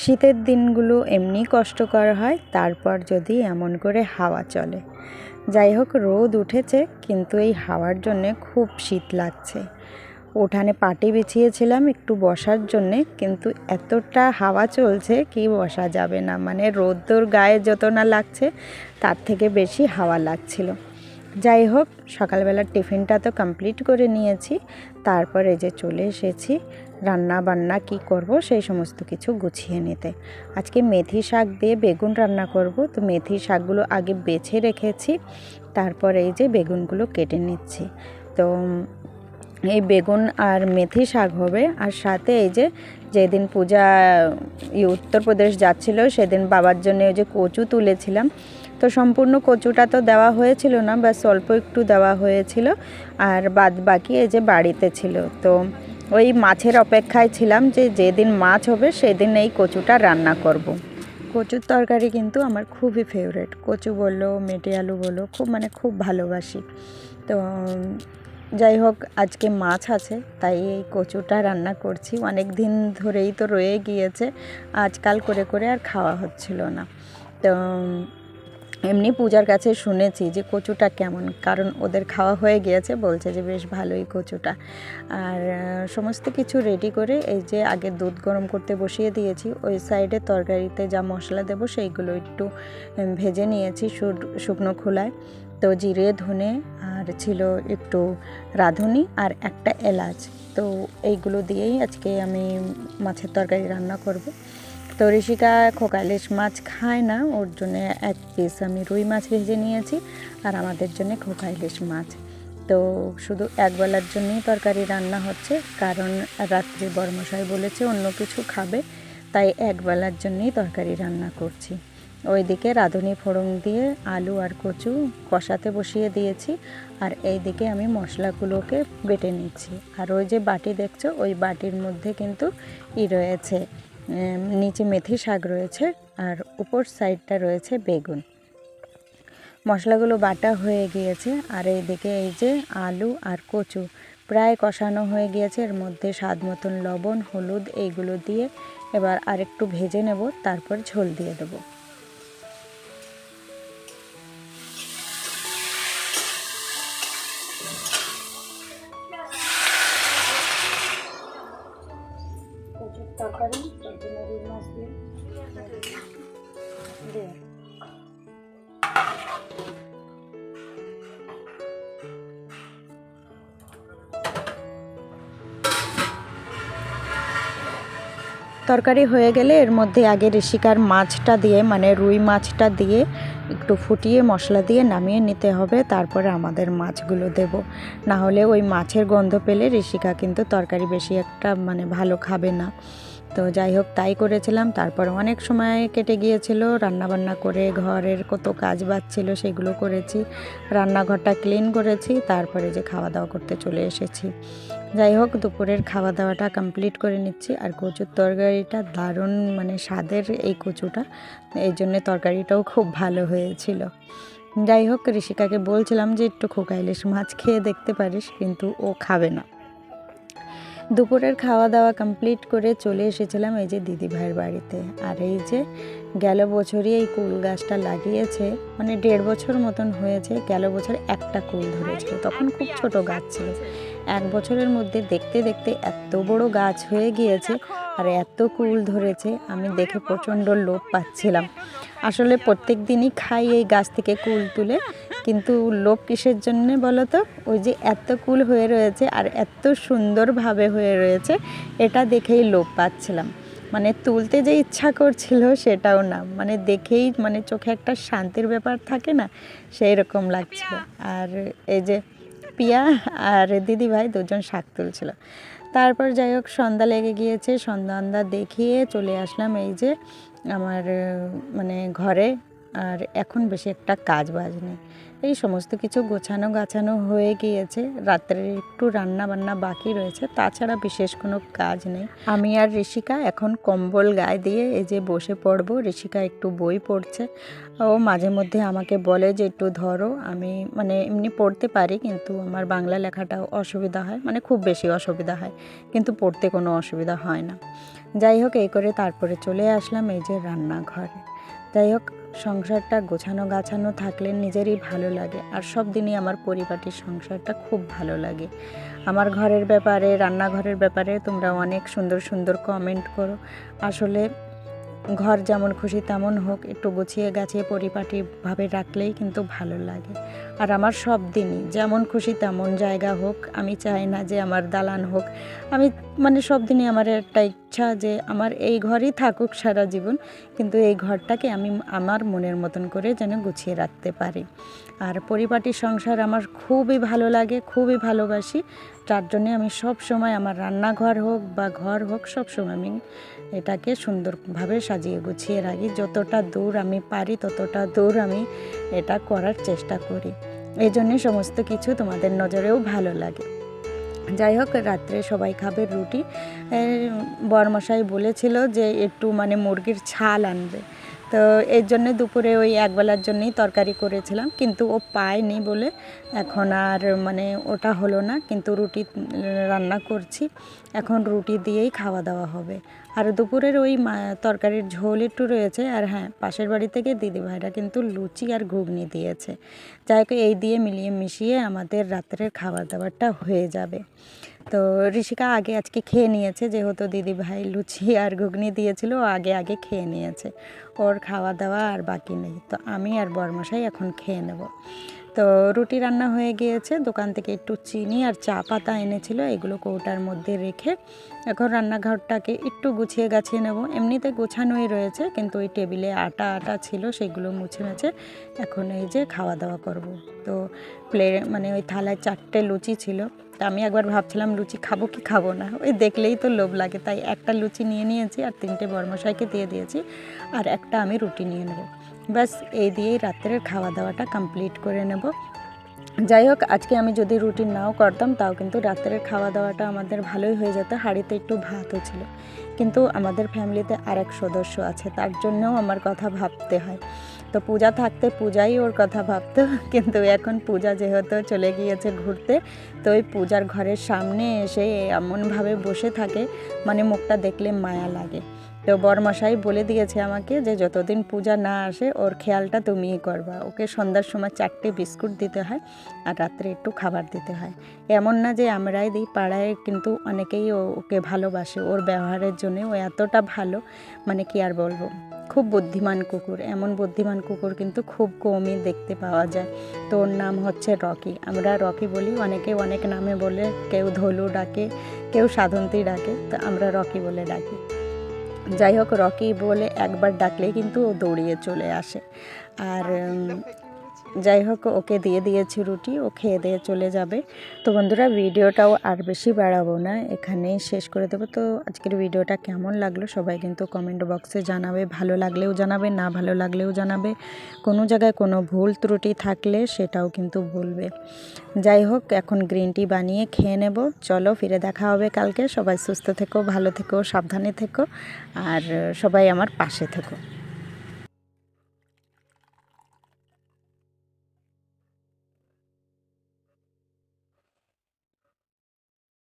শীতের দিনগুলো এমনি কষ্টকর হয়, তারপর যদি এমন করে হাওয়া চলে। যাই হোক রোদ উঠেছে, কিন্তু এই হাওয়ার জন্যে খুব শীত লাগছে। উঠানে পাটি বিছিয়েছিলাম একটু বসার জন্যে, কিন্তু এতটা হাওয়া চলছে, কি বসা যাবে না। মানে রোদ্দুর গায়ে যত না লাগছে, তার থেকে বেশি হাওয়া লাগছিল। যাই হোক সকালবেলার টিফিনটা তো কমপ্লিট করে নিয়েছি, তারপরে যে চলে এসেছি। রান্না বান্না কি করব সেই সমস্ত কিছু গুছিয়ে নিতে। আজকে মেথি শাক দিয়ে বেগুন রান্না করব। তো মেথি শাকগুলো আগে বেছে রেখেছি, তারপরে এই যে বেগুনগুলো কেটে নিচ্ছি। তো এই বেগুন আর মেথি শাক হবে, আর সাথে এই যে যেদিন পূজা ই উত্তরপ্রদেশ যাচ্ছিল, সেদিন বাবার জন্য ওই যে কচু তুলেছিলাম। তো সম্পূর্ণ কচুটা তো দেওয়া হয়েছিল না, ব্যাস অল্প একটু দেওয়া হয়েছিল, আর বাদ বাকি এই যে বাড়িতে ছিল। তো ওই মাছের অপেক্ষায় ছিলাম যে যেদিন মাছ হবে সেদিন এই কচুটা রান্না করব। কচুর তরকারি কিন্তু আমার খুবই ফেভারেট কচু বলল মেটে আলু বলো, খুব মানে খুব ভালোবাসি। তো, যাই হোক, আজকে মাছ আছে, তাই এই কচুটা রান্না করছি। অনেক দিন ধরেই তো রয়ে গিয়েছে, আজকাল করে করে আর খাওয়া হচ্ছিল না। তো এমনি পূজার কাছে শুনেছি যে কচুটা কেমন, কারণ ওদের খাওয়া হয়ে গিয়েছে, বলছে যে বেশ ভালোই কচুটা। আর সমস্ত কিছু রেডি করে এই যে আগে দুধ গরম করতে বসিয়ে দিয়েছি, ওই সাইডে তরকারিতে যা মশলা দেবো সেইগুলো একটু ভেজে নিয়েছি শুকনো খোলায়। তো জিরে, ধনে আর ছিল একটু রাঁধুনি আর একটা এলাচ। তো এইগুলো দিয়েই আজকে আমি মাছের তরকারি রান্না করব। তো ঋষিকা খোকা ইলিশ মাছ খায় না, ওর জন্য এক পিস আমি রুই মাছ ভেজে নিয়েছি আর আমাদের জন্য খোকা ইলিশ মাছ। তো শুধু একবেলার জন্যই তরকারি রান্না হচ্ছে, কারণ রাত্রে বর্মশাই বলেছে অন্য কিছু খাবে, তাই একবেলার জন্যই তরকারি রান্না করছি। ওইদিকে রাঁধুনি ফোড়ন দিয়ে আলু আর কচু কষাতে বসিয়ে দিয়েছি, আর এই দিকে আমি মশলাগুলোকে বেটে নিচ্ছি। আর ওই যে বাটি দেখছ, ওই বাটির মধ্যে কিন্তু ই রয়েছে নিচে মেথি শাক রয়েছে আর উপর সাইডটা রয়েছে বেগুন। মশলাগুলো বাটা হয়ে গিয়েছে আর এইদিকে এই যে আলু আর কচু প্রায় কষানো হয়ে গিয়েছে। এর মধ্যে স্বাদ মতন লবণ, হলুদ এইগুলো দিয়ে এবার আরেকটু ভেজে নেব, তারপর ঝোল দিয়ে দেবো। তরকারি হয়ে গেলে এর মধ্যে আগে ঋষিকার মাছটা দিয়ে মানে রুই মাছটা দিয়ে একটু ফুটিয়ে মশলা দিয়ে নামিয়ে নিতে হবে। তারপরে আমাদের মাছগুলো দেব। না হলে ওই মাছের গন্ধ পেলে ঋষিকা কিন্তু তরকারি বেশি একটা মানে ভালো খাবে না। তো যাই হোক, তাই করেছিলাম। তারপর অনেক সময় কেটে গিয়েছিল, রান্নাবান্না করে ঘরের কত কাজ বাজছিল সেগুলো করেছি। রান্নাঘরটা ক্লিন করেছি, তারপরে যে খাওয়া দাওয়া করতে চলে এসেছি। যাই হোক, দুপুরের খাওয়া দাওয়াটা কমপ্লিট করে নিচ্ছি। আর কচুর তরকারিটা দারুণ মানে স্বাদের এই কচুটা। এই জন্যে তরকারিটাও খুব ভালো হয়েছিল। যাই হোক, ঋষিকাকে বলছিলাম যে, একটু খোকা ইলিশ মাছ খেয়ে দেখতে পারিস, কিন্তু ও খাবে না। দুপুরের খাওয়া দাওয়া কমপ্লিট করে চলে এসেছিলাম এই যে দিদি ভাইয়ের বাড়িতে। আর এই যে গেল বছরই এই কুল গাছটা লাগিয়েছে মানে দেড় বছর মতন হয়েছে, গেল বছর একটা কুল ধরেছিল। তখন খুব ছোট গাছ ছিল। এক বছরের মধ্যে দেখতে দেখতে এত বড় গাছ হয়ে গিয়েছে আর এত কুল ধরেছে, আমি দেখে প্রচণ্ড লোভ পাচ্ছিলাম। আসলে প্রত্যেক দিনই খাই এই গাছ থেকে কুল তুলে কিন্তু লোভ কিসের জন্যে বলো তো ওই যে এত কুল হয়ে রয়েছে আর এত সুন্দরভাবে হয়ে রয়েছে এটা দেখেই লোভ পাচ্ছিলাম। মানে তুলতে যে ইচ্ছা করছিল সেটাও না। মানে দেখেই মানে চোখে একটা শান্তির ব্যাপার থাকে না সেই রকম লাগছিল। আর এই যে পিয়া আর দিদি ভাই দুজন শাক তুলছিল। তারপর যাই হোক সন্ধ্যা লেগে গিয়েছে। সন্ধ্যা দেখিয়ে চলে আসলাম এই যে আমার মানে ঘরে। আর এখন বেশি একটা কাজ বাজ নেই এই সমস্ত কিছু গোছানো গাছানো হয়ে গিয়েছে। রাত্রে একটু রান্না বান্না বাকি রয়েছে, তাছাড়া বিশেষ কোনো কাজ নেই। আমি আর ঋষিকা এখন কম্বল গায়ে দিয়ে এই যে বসে পড়ব, ঋষিকা একটু বই পড়ছে। ও মাঝে মধ্যে আমাকে বলে যে, একটু ধরো, আমি মানে এমনি পড়তে পারি, কিন্তু আমার বাংলা লেখাটাও অসুবিধা হয়। মানে খুব বেশি অসুবিধা হয়, কিন্তু পড়তে কোনো অসুবিধা হয় না। যাই হোক, এই করে তারপরে চলে আসলাম এই যে রান্নাঘরে। যাই হোক সংসারটা গোছানো গাছানো থাকলে নিজেরই ভালো লাগে, আর সব দিনই আমার পরিপাটির সংসারটা খুব ভালো লাগে। আমার ঘরের ব্যাপারে, রান্নাঘরের ব্যাপারে তোমরা অনেক সুন্দর সুন্দর কমেন্ট করো। আসলে ঘর যেমন খুশি তেমন হোক, একটু গুছিয়ে গাছিয়ে পরিপাটিভাবে রাখলেই কিন্তু ভালো লাগে। আর আমার সব দিনই যেমন খুশি তেমন জায়গা হোক, আমি চাই না যে আমার দালান হোক। আমি মানে সব দিনই আমার একটা ইচ্ছা যে আমার এই ঘরই থাকুক সারা জীবন, কিন্তু এই ঘরটাকে আমি আমার মনের মতন করে যেন গুছিয়ে রাখতে পারি। আর পরিপাটি সংসার আমার খুবই ভালো লাগে, খুবই ভালোবাসি। তার জন্যে আমি সব সময় আমার রান্নাঘর হোক বা ঘর হোক, সব সময় আমি এটাকে সুন্দরভাবে সাজিয়ে গুছিয়ে রাখি। যতটা দূর আমি পারি, ততটা দূর আমি এটা করার চেষ্টা করি। এই জন্যে সমস্ত কিছু তোমাদের নজরেও ভালো লাগে। যাই হোক রাত্রে সবাই খাবে রুটি। বরমশাই বলেছিল যে একটু মানে মুরগির ছাল আনবে। তো এর জন্য দুপুরে ওই একবেলার জন্যই তরকারি করেছিলাম, কিন্তু ও পায়নি বলে এখন আর মানে ওটা হলো না, কিন্তু রুটি রান্না করছি, এখন রুটি দিয়েই খাওয়া দাওয়া হবে। আর দুপুরের ওই তরকারির ঝোল একটু রয়েছে, আর হ্যাঁ পাশের বাড়ি থেকে দিদিভাইরা কিন্তু লুচি আর ঘুগনি দিয়েছে। যাই এই দিয়ে মিলিয়ে মিশিয়ে আমাদের রাত্রের খাবার দাবারটা হয়ে যাবে। তো ঋষিকা আগে আজকে খেয়ে নিয়েছে, যেহেতু দিদি ভাই লুচি আর ঘুগনি দিয়েছিল আগে আগে খেয়ে নিয়েছে। ওর খাওয়া দাওয়া আর বাকি নেই। তো আমি আর বরমশাই এখন খেয়ে নেব। তো রুটি রান্না হয়ে গিয়েছে। দোকান থেকে একটু চিনি আর চা পাতা এনেছিল, এগুলো কৌটার মধ্যে রেখে এখন রান্নাঘরটাকে একটু গুছিয়ে গাছিয়ে নেব। এমনিতে গোছানোই রয়েছে, কিন্তু ওই টেবিলে আটা আটা ছিল, সেগুলো মুছে মুছে এখন এই যে খাওয়া দাওয়া করব। তো প্লে মানে ওই থালায় চারটে লুচি ছিল, তা আমি একবার ভাবছিলাম লুচি খাব কি খাব না? ওই দেখলেই তো লোভ লাগে, তাই একটা লুচি নিয়ে নিয়েছি আর তিনটে বর্মশাইকে দিয়ে দিয়েছি, আর একটা আমি রুটি নিয়ে নেব। ব্যাস এই দিয়েই রাত্রের খাওয়া দাওয়াটা কমপ্লিট করে নেব। যাই হোক আজকে আমি যদি রুটি নাও করতাম, তাও কিন্তু রাত্রের খাওয়া দাওয়াটা আমাদের ভালোই হয়ে যেত। হাঁড়িতে একটু ভাতও ছিল। কিন্তু আমাদের ফ্যামিলিতে আরেক সদস্য আছে, তার জন্যও আমার কথা ভাবতে হয়। তো পূজা থাকতে পূজাই ওর কথা ভাবতো, কিন্তু এখন পূজা যেহেতু চলে গিয়েছে ঘুরতে, তো ওই পূজার ঘরের সামনে এসে এমনভাবে বসে থাকে মানে মুখটা দেখলে মায়া লাগে। তো বরমশাই বলে দিয়েছে আমাকে যে যতদিন পূজা না আসে, ওর খেয়ালটা তুমিই করবা। ওকে সন্ধ্যার সময় চারটে বিস্কুট দিতে হয় আর রাত্রে একটু খাবার দিতে হয়। এমন না যে আমরাই দিই, পাড়ায় কিন্তু অনেকেই ওকে ভালোবাসে। ওর ব্যবহারের জন্য ও এতটা ভালো মানে কি আর বলব? খুব বুদ্ধিমান কুকুর। এমন বুদ্ধিমান কুকুর কিন্তু খুব কমই দেখতে পাওয়া যায়। তো ওর নাম হচ্ছে রকি। আমরা রকি বলি, অনেকে অনেক নামে বলে, কেউ ধলু ডাকে, কেউ সাধন্তী ডাকে, তো আমরা রকি বলে ডাকি। যাই হোক রকি বলে একবার ডাকলেই কিন্তু ও দৌড়িয়ে চলে আসে। আর যাই হোক, ওকে দিয়ে দিয়েছি রুটি, ও খেয়ে দিয়ে চলে যাবে। তো বন্ধুরা, ভিডিওটাও আর বেশি বাড়াবো না, এখানেই শেষ করে দেবো। তো আজকের ভিডিওটা কেমন লাগল সবাই কিন্তু কমেন্ট বক্সে জানাবে। ভালো লাগলেও জানাবে, না ভালো লাগলেও জানাবে। কোনো জায়গায় কোনো ভুল ত্রুটি থাকলে সেটাও কিন্তু বলবে যাই হোক, এখন গ্রিন টি বানিয়ে খেয়ে নেব। চলো, ফিরে দেখা হবে কালকে। সবাই সুস্থ থেকো, ভালো থেকো, সাবধানে থেকো, আর সবাই আমার পাশে থেকো।